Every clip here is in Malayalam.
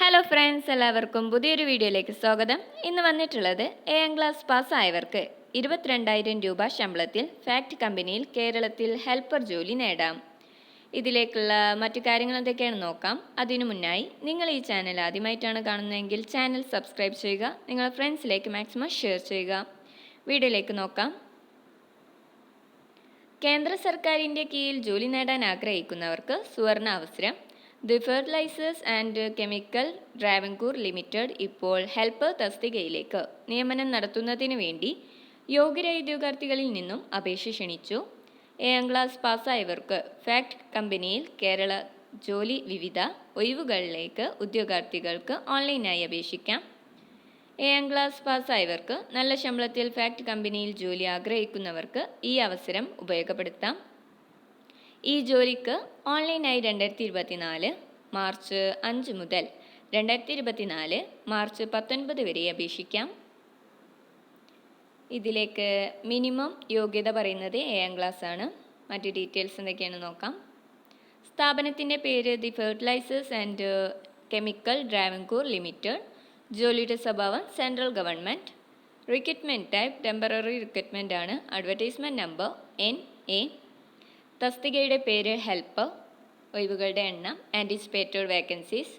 ഹലോ ഫ്രണ്ട്സ് എല്ലാവർക്കും പുതിയൊരു വീഡിയോയിലേക്ക് സ്വാഗതം. ഇന്ന് വന്നിട്ടുള്ളത് എം ക്ലാസ് പാസ്സായവർക്ക് ഇരുപത്തിരണ്ടായിരം രൂപ ശമ്പളത്തിൽ ഫാക്ട് കമ്പനിയിൽ കേരളത്തിൽ ഹെൽപ്പർ ജോലി നേടാം. ഇതിലേക്കുള്ള മറ്റു കാര്യങ്ങൾ എന്തൊക്കെയാണ് നോക്കാം. അതിനു മുന്നായി നിങ്ങൾ ഈ ചാനൽ ആദ്യമായിട്ടാണ് കാണുന്നതെങ്കിൽ ചാനൽ സബ്സ്ക്രൈബ് ചെയ്യുക. നിങ്ങളുടെ ഫ്രണ്ട്സിലേക്ക് മാക്സിമം ഷെയർ ചെയ്യുക. വീഡിയോയിലേക്ക് നോക്കാം. കേന്ദ്ര സർക്കാരിന്റെ കീഴിൽ ജോലി നേടാൻ ആഗ്രഹിക്കുന്നവർക്ക് സുവർണ അവസരം. The fertilisers and chemical Travancore limited ഇപ്പോൾ ഹെൽപ്പർ തസ്തികയിലേക്ക് നിയമനം നടത്തുന്നതിന് വേണ്ടി യോഗ്യരായ ഉദ്യോഗാർത്ഥികളിൽ നിന്നും അപേക്ഷ ക്ഷണിച്ചു. ഏഴാം ക്ലാസ് പാസ്സായവർക്ക് ഫാക്ട് കമ്പനിയിൽ കേരള ജോലി വിവിധ ഒഴിവുകളിലേക്ക് ഉദ്യോഗാർത്ഥികൾക്ക് ഓൺലൈനായി അപേക്ഷിക്കാം. ഏഴാം ക്ലാസ് പാസ്സായവർക്ക് നല്ല ശമ്പളത്തിൽ ഫാക്ട് കമ്പനിയിൽ ജോലി ആഗ്രഹിക്കുന്നവർക്ക് ഈ അവസരം ഉപയോഗപ്പെടുത്താം. ഈ ജോലിക്ക് ഓൺലൈനായി രണ്ടായിരത്തി ഇരുപത്തിനാല് മാർച്ച് അഞ്ച് മുതൽ രണ്ടായിരത്തി ഇരുപത്തിനാല് മാർച്ച് പത്തൊൻപത് വരെ അപേക്ഷിക്കാം. ഇതിലേക്ക് മിനിമം യോഗ്യത പറയുന്നത് ഏഴാം ക്ലാസ് ആണ് മറ്റ് ഡീറ്റെയിൽസ് എന്തൊക്കെയാണ് നോക്കാം. സ്ഥാപനത്തിന്റെ പേര് the fertilisers and chemical Travancore limited. ജോലിയുടെ സ്വഭാവം central government. Recruitment type temporary recruitment ആണ് അഡ്വർടൈസ്മെന്റ് നമ്പർ എൻ എ തസ്തികയുടെ പേര് ഹെൽപ്പർ ഒഴിവുകളുടെ എണ്ണം anticipated vacancies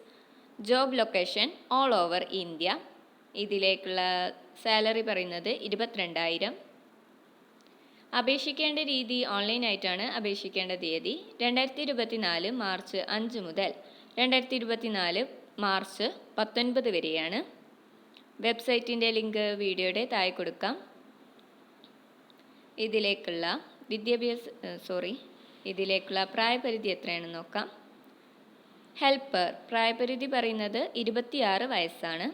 job location all over India. ഇതിലേക്കുള്ള സാലറി പറയുന്നത് ഇരുപത്തിരണ്ടായിരം. അപേക്ഷിക്കേണ്ട രീതി ഓൺലൈനായിട്ടാണ് അപേക്ഷിക്കേണ്ട തീയതി. രണ്ടായിരത്തി ഇരുപത്തിനാല് മാർച്ച് അഞ്ച് മുതൽ രണ്ടായിരത്തി ഇരുപത്തിനാല് മാർച്ച് പത്തൊൻപത് വരെയാണ്. വെബ്സൈറ്റിന്റെ ലിങ്ക് വീഡിയോയുടെ താഴെ കൊടുക്കാം. ഇതിലേക്കുള്ള വിദ്യാഭ്യാസ സോറി ഇതിലേക്കുള്ള പ്രായപരിധി എത്രയാണെന്ന് നോക്കാം. ഹെൽപ്പർ പ്രായപരിധി പറയുന്നത് ഇരുപത്തിയാറ് വയസ്സാണ്.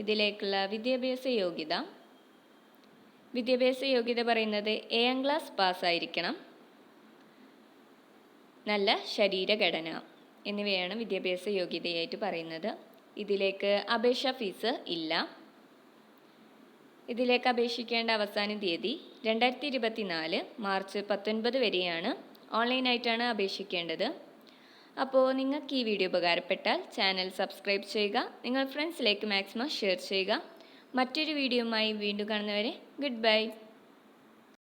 ഇതിലേക്കുള്ള വിദ്യാഭ്യാസ യോഗ്യത. വിദ്യാഭ്യാസ യോഗ്യത പറയുന്നത് ഏഴാം ക്ലാസ് പാസ്സായിരിക്കണം നല്ല ശരീരഘടന എന്നിവയാണ് വിദ്യാഭ്യാസ യോഗ്യതയായിട്ട് പറയുന്നത്. ഇതിലേക്ക് അപേക്ഷ ഫീസ് ഇല്ല. ഇതിലേക്ക് അപേക്ഷിക്കേണ്ട അവസാന തീയതി രണ്ടായിരത്തി ഇരുപത്തി നാല് മാർച്ച് പത്തൊൻപത് വരെയാണ് ഓൺലൈനായിട്ടാണ് അപേക്ഷിക്കേണ്ടത്. അപ്പോൾ നിങ്ങൾക്ക് ഈ വീഡിയോ ഉപകാരപ്പെട്ടാൽ ചാനൽ സബ്സ്ക്രൈബ് ചെയ്യുക നിങ്ങൾ ഫ്രണ്ട്സിലേക്ക് മാക്സിമം ഷെയർ ചെയ്യുക. മറ്റൊരു വീഡിയോയുമായി വീണ്ടും കാണുന്നവരെ ഗുഡ് ബൈ.